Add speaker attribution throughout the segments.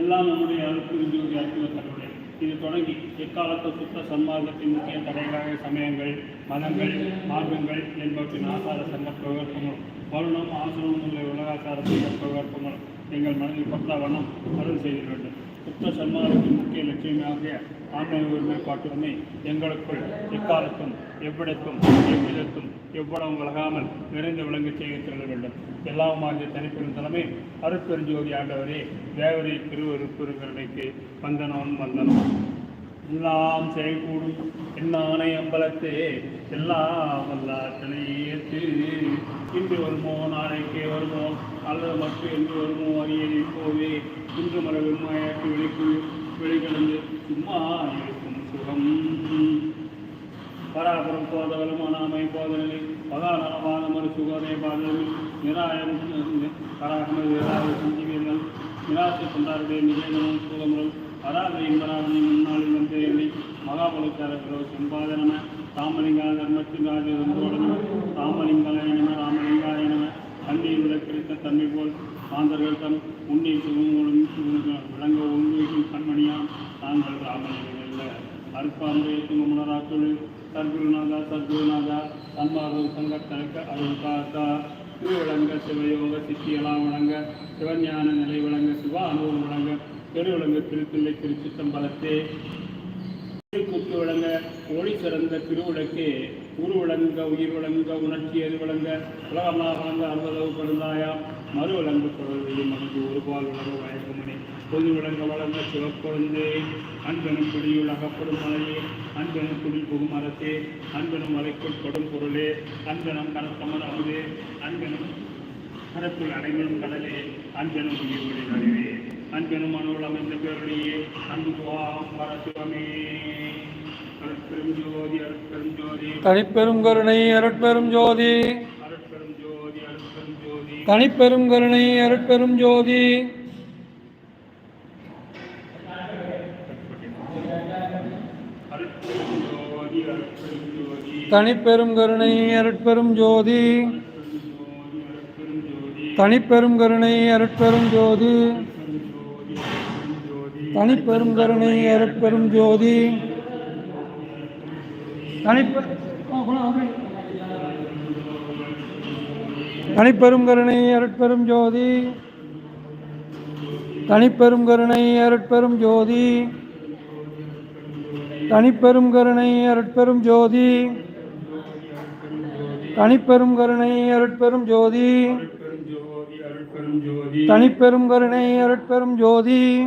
Speaker 1: எல்லாம் நம்முடைய அருட்புரிஞ்சு அற்புத இது தொடங்கி எக்காலத்து சுத்த சன்மார்க்கத்தின் முக்கிய தடைகளாக சமயங்கள் மதங்கள் மார்க்கங்கள் என்பவற்றின் ஆசார சங்க பிரகற்பங்களும் வருணம் ஆசிரமம் உள்ள உலகாசார சங்க பிரகற்பங்களும் எங்கள் மனதில் பத்தா வண்ணம் அருள் செய்ய வேண்டும். சுத்த சன்மார்க்கத்தின் முக்கிய லட்சியமாகிய ஆன்மீக ஒருமைப்பாட்டுடனே எங்களுக்குள் எக்காலத்தும் எவ்விடத்தும் எவ்விதத்தும் எவ்வளவு விலகாமல் நிறைந்து விளங்கச் செய்ய திரள வேண்டும். எல்லாமாகிய தனிப்பெரும் தலைமை அருட்பெருஞ்சோதி ஆண்டவரே தேவரே திருவருப்பெருங்கருணைக்கு வந்தனம் வந்தனம். எல்லாம் செயல்கூடும் என்னானை அம்பலத்தே எல்லாம் வல்லாற்றனை ஏற்று. இன்று வருமோ நாளைக்கே வருமோ அல்லது மற்ற என்று வருமோ அறிய இப்போவே இன்று மர வெண்மையாட்டு வெளிக்கு வெளிக்கிழந்து சும்மா இருக்கும் சுகம். பராபரம் போதவலமான அமை போதனில் பகாநலமான மறு சுகதை பாதவில் நிராயம் பராகம விராக சஞ்சீவியங்கள் நிராசை கொண்டாருடைய நிஜேதனும் சுகமும் அராதை இன்பராவணி முன்னாளில் வந்து எண்ணி மகாபலுக்காரர்களோ சம்பாதனம ராமலிங்கா தர்மத்தின் ராஜதந்தோடன ராமலிங்காய நம ராமலிங்காய நம கண்ணீர் தன்மை போல் மாந்தர்கள் தம் உன்னில் சுகமூலம் விளங்க உண்மைக்கும் கண்மணியாம். நாங்கள் ராமலிங்கம் அல்ல. அற்பாம்பே துங்கமுனராக்குழு சர்க்குருநாதா சர்க்குருநாதா சன்மார்க்கம் சங்கத்தனக்க அருள் காத்தா திருவிளங்க சிவயோக சித்தியெல்லாம் வழங்க சிவஞான நிலை வழங்க சிவ அனுபவம் வழங்க திருவிளங்க திருப்பிள்ளை திருச்சித்தம்பலத்தே குத்து விளங்க ஒளி சிறந்த திருவிளக்கே. உரு விளங்க உயிர் விளங்க உணர்ச்சி எது விளங்க உலகமாக வளங்க அறுபதவு பெருந்தாயா மறு விளங்கு குழந்தையும் மனது ஒருபால் உலக வழக்கமணி பொது விளங்க வளர்ந்த சிவக்குழந்தே. அன்பெனும் குடியுள் அகப்படும் மலையே. அன்பெனும் குடி புகும் அரசே அன்பெனும் மலைக்குள் கொடும் பொருளே. அன்பெனும் கனத்தமர் அமுதே. அன்பெனும் கரத்துள் அடைகளும் கடலே. அன்பெனும் உயிர்களின் நடுவே அன்பெனும் ஜோதி அருட்பெரும் ஜோதி.
Speaker 2: தனிப்பெரும் கருணை அருட்பெரும் ஜோதி. தனிப்பெரும் கருணை அருட்பெரும் ஜோதி. தனிப்பெரும் கருணை அருட்பெரும் ஜோதி. தனிப்பெரும் கருணை அருட்பெரும் ஜோதி. தனிப்பெரும் கருணை அருட்பெரும் ஜோதி. தனிப்பெரும் கருணை அருட்பெரும் ஜோதி. தனிப்பெரும் கருணை அருட்பெரும் ஜோதி. தனிப்பெரும் கருணை அருட்பெரும் ஜோதி. தனிப்பெரும் கருணை அருட்பெரும் ஜோதி. தனிப்பெரும் கருணை அருட்பெரும் ஜோதி.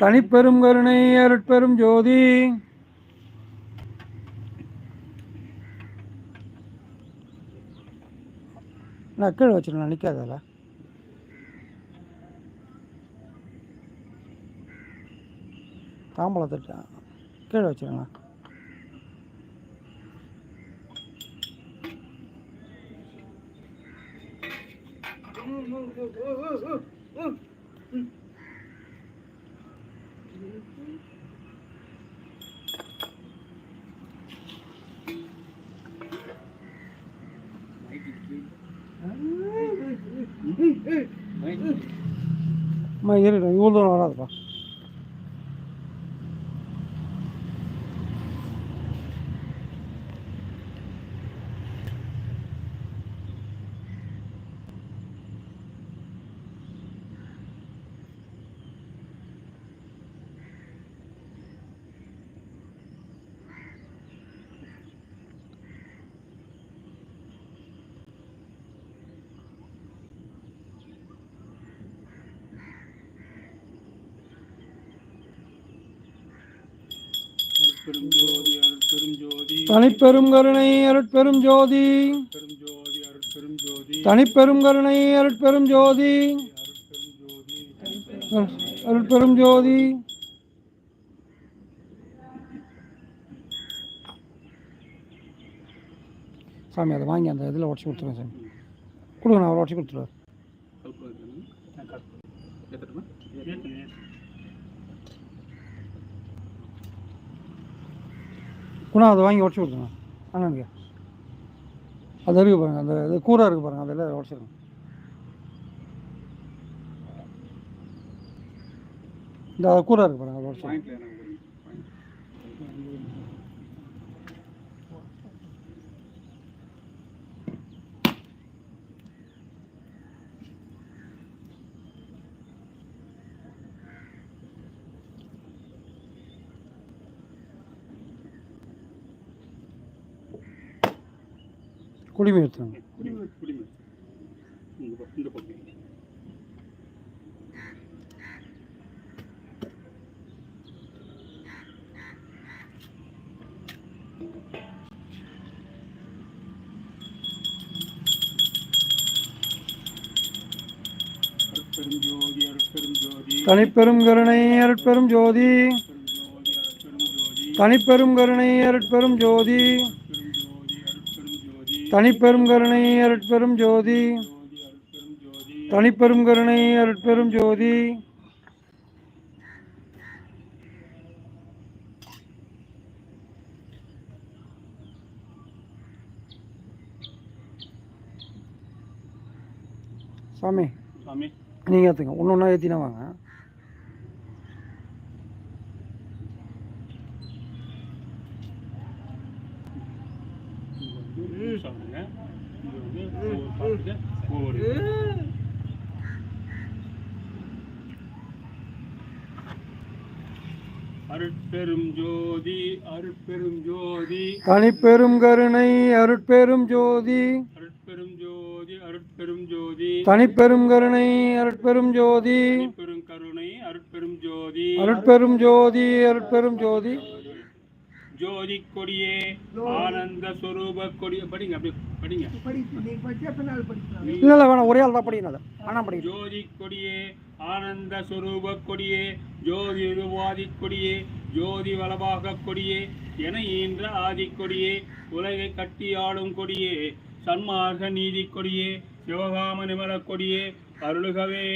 Speaker 2: தனிப்பெரும் கருணை அருட்பெரும் ஜோதி. நான் கீழே வச்சிருந்தேன் நிற்காதல தாம்பளை கீழே வச்சிருங்களா அம்மா இரு இவ்வளோ தூரம் வராதுப்பா. தனிப்பெரும் கருணை அருட்பெரும் ஜோதி தனிப்பெரும் கருணை அருட்பெரும் ஜோதி
Speaker 1: அருட்பெரும்
Speaker 2: ஜோதி சாமி அதை வாங்கி அந்த இதில் உடச்சி கொடுத்துருவேன் சாமி. கொடுங்க நான் உடச்சி கொடுத்துருவேன். குணா அதை வாங்கி உடச்சி கொடுத்துருங்க. அண்ணனுக்கு அது இருக்கு பாருங்க அந்த இது கூரை இருக்கு பாருங்க அதில் உடச்சிருங்க. இந்த கூரை இருக்கு பாருங்க அதை உடச்சிருங்க. குடிமை எடுத்துருங்க
Speaker 1: தனிப்பெரும் கருணை அருட்பெரும் ஜோதி அருட்பெரும் ஜோதி.
Speaker 2: தனிப்பெரும் கருணை அருட்பெரும் ஜோதி
Speaker 1: அருட்பெரும் ஜோதி அருட்பெரும் ஜோதி
Speaker 2: தனிப்பெரும் கருணை அருட்பெரும் ஜோதி. தனிப்பெரும் கருணை அருட்பெரும்
Speaker 1: ஜோதி.
Speaker 2: சாமி
Speaker 1: சாமி.
Speaker 2: நீங்கள் ஏற்றுங்க ஒன்று ஒன்றா ஏற்றினா வாங்க
Speaker 1: இது வந்து சாப்பிடுங்க இது வந்து ஒவ்வொரு சாப்பிடுங்க ஒவ்வொரு அருட்பெரும் ஜோதி அருட்பெரும் ஜோதி.
Speaker 2: தனிப்பெரும் கருணை அருட்பெரும் ஜோதி.
Speaker 1: அருட்பெரும் ஜோதி அருட்பெரும் ஜோதி.
Speaker 2: தனிப்பெரும் கருணை அருட்பெரும் ஜோதி.
Speaker 1: பெரும் கருணை அருட்பெரும் ஜோதி.
Speaker 2: அருட்பெரும் ஜோதி அருட்பெரும் ஜோதி.
Speaker 1: ஜோதி கொடியே ஆனந்த ஸ்வரூப கொடிய படிங்க அப்படி படிங்க.
Speaker 2: இல்லை இல்லை வேணாம் ஒரே ஆள் தான் படிக்கணும் அதை. படிக்கணும்.
Speaker 1: ஜோதி கொடியே ஆனந்த சுரூப கொடியே ஜோதி உருவாதி கொடியே ஜோதி வளமாக கொடியே என ஈன்ற ஆதி கொடியே உலகை கட்டி ஆளும் கொடியே சன்மார்க நீதி கொடியே சிவகாம நிமல கொடியே அருளுகவே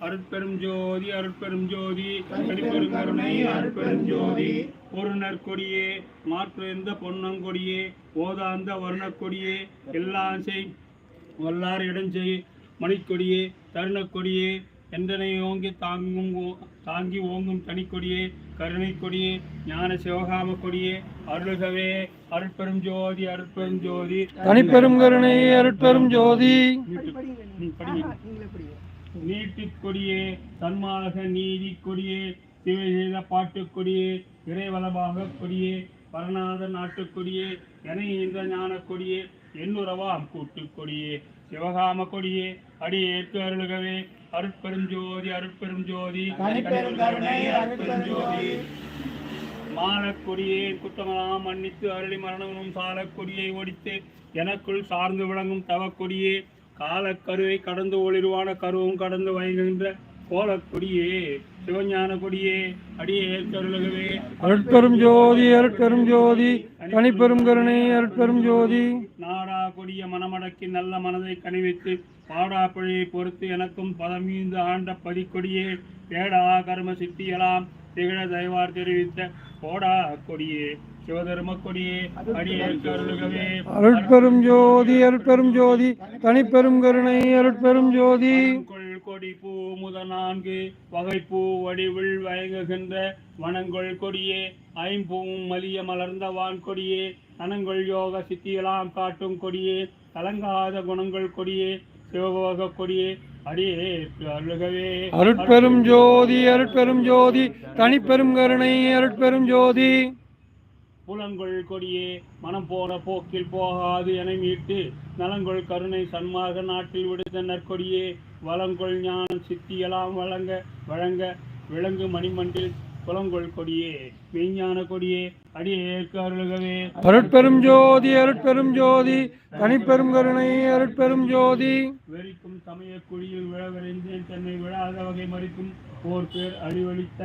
Speaker 1: அருட்பெரும் ஜோதி அருட்பெரும் ஜோதி தனிப்பெரும் கருணை அருட்பெரும் ஜோதி ஒரு கொடியே மாற்றுந்த பொன்னங்கொடியே ஓதாந்த வருணக்கொடியே எல்லாம் செய் வல்லார் இடஞ்செய் மணிக்கொடியே தருணக்கொடியே எந்தனை ஓங்கி தாங்கும் தாங்கி ஓங்கும் தனிக்கொடியே கருணை கொடியே ஞான சிவகாம கொடியே அருள்கவே அருட்பெரும் ஜோதி அருட்பெரும் ஜோதி
Speaker 2: தனிப்பெரும் கருணை அருட்பெரும் ஜோதி
Speaker 1: நீ படிங்க. நீட்டிக் கொடியே தன்மாக நீதி கொடியே சிவசேத பாட்டுக் கொடியே இறைவலமாக கொடியே பரநாத நாட்டுக் கொடியே என இந்த ஞான கொடியே எண்ணுறவாம் கூட்டுக் கொடியே சிவகாம கொடியே அடியேற்கு அருளுகவே அருட்பெரும் ஜோதி அருட்பெரும் ஜோதி மாலக்கொடியே குற்றமெல்லாம் மன்னித்து அருளி மரணமும் சாலக்கொடியை ஒடித்து எனக்குள் சார்ந்து விளங்கும் தவக்கொடியே காலக்கருவை கடந்து ஒளிர்வான கருவும் கடந்து வயங்குகின்ற கோலக்கொடியே சிவஞான கொடியே அடியே ஏற்கருளுகவே
Speaker 2: அருட்பெரும் ஜோதி அருட்பெரும் ஜோதி தனிப்பெரும் கருணை அருட்பெரும் ஜோதி.
Speaker 1: நாடா கொடிய மனமடக்கி நல்ல மனதை கனிவித்து பாடா பிழையை பொறுத்து எனக்கும் பதமீந்து ஆண்ட பதிக்கொடியே பேடா கர்ம சித்தியலாம் திகழ தயவார் தெரிவித்த கோடா கொடியே சிவதர்ம கொடியே அடியே கருளுகவே
Speaker 2: அருட்பெரும் ஜோதி அருட்பெரும் ஜோதி தனிப்பெரும் கருணை அருட்பெரும் ஜோதி.
Speaker 1: கொடி பூ முத நான்கு வகை பூ வடிவில் வயங்குகின்ற வனங்கொள் கொடியே ஐம்பூவும் மலிய மலர்ந்த வான் கொடியே அனங்கொள் யோக சித்தியெல்லாம் காட்டும் கொடியே கலங்காத குணங்கள் கொடியே சிவபோக கொடியே அடியே அருளுகவே.
Speaker 2: அருட்பெரும் ஜோதி அருட்பெரும் ஜோதி தனிப்பெரும் கருணை அருட்பெரும் ஜோதி.
Speaker 1: புலங்கொள் கொடியே மனம் போன போக்கில் போகாது என மீட்டு நலங்கொள் கருணை சன்மாக நாட்டில் விடுத்த நற்கொடியே வளங்கொள் ஞானம் சித்தியெல்லாம் வழங்க வழங்க விளங்கு மணிமண்டில் குளங்கொள் கொடியே மெய்ஞான கொடியே அடியே ஏற்க அருளுகவே.
Speaker 2: அருட்பெரும் ஜோதி அருட்பெரும் ஜோதி தனிப்பெரும் கருணை அருட்பெரும் ஜோதி.
Speaker 1: வெறிக்கும் சமய குழியில் விழவறிந்தேன் தன்னை விழாத வகை மறிக்கும் போர் பேர் அடிவழித்த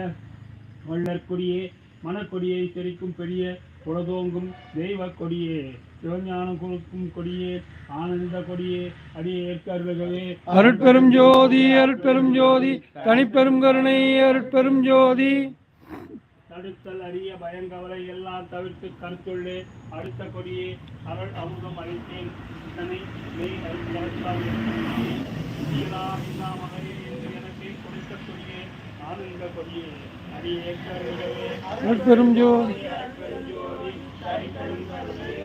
Speaker 1: வள்ளற்கொடியே மணக்கொடியை தெரிக்கும் பெரிய புலதோங்கும் தெய்வ கொடியே. சிவஞானம் கொடுக்கும் கொடியே ஆனந்த கொடியே அடியே ஏற்க அருளுகவே.
Speaker 2: அருட்பெரும் ஜோதி அருட்பெரும் ஜோதி தனிப்பெரும் கருணை அருட்பெரும் ஜோதி.
Speaker 1: தடுத்தல் அரிய பயங்கவலை எல்லாம் தவிர்த்து கருத்துள்ளே. அடுத்த கொடியே அருள் அமுதம் அளித்தேன். மெய் எனக்கு கொடுத்த கொடியே ஆனந்த கொடியே அடி ஏற்க அருள்களே
Speaker 2: அருட்பெரும் ஜோதி.
Speaker 1: பெருஞ்சோதி தனிப்பெரும் கருணை,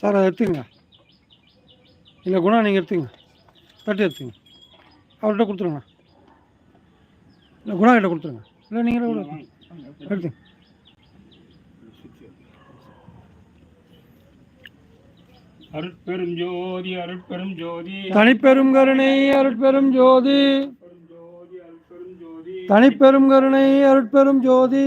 Speaker 2: சார் அதை எடுத்துங்க இல்லை குணா நீங்கள் எடுத்துங்க தட்டி எடுத்துங்க அவர்கிட்ட கொடுத்துருங்க. இல்லை குணா கிட்ட கொடுத்துருங்க. இல்லை நீங்களே கூட எடுத்துங்க
Speaker 1: அருட்பெரும் ஜோதி அருட்பெரும் ஜோதி.
Speaker 2: தனிப்பெரும் கருணை அருட்பெரும் ஜோதி. தனிப்பெரும் கருணை அருட்பெரும் ஜோதி.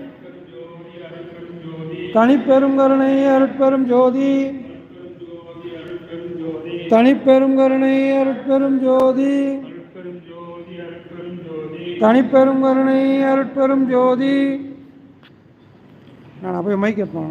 Speaker 2: தனிப்பெரும் கருணை அருட்பெரும் ஜோதி. தனிப்பெரும் கருணை
Speaker 1: அருட்பெரும் ஜோதி.
Speaker 2: தனிப்பெரும் கருணை அருட்பெரும் ஜோதி. நான் போய் மைக் எடுப்பேன்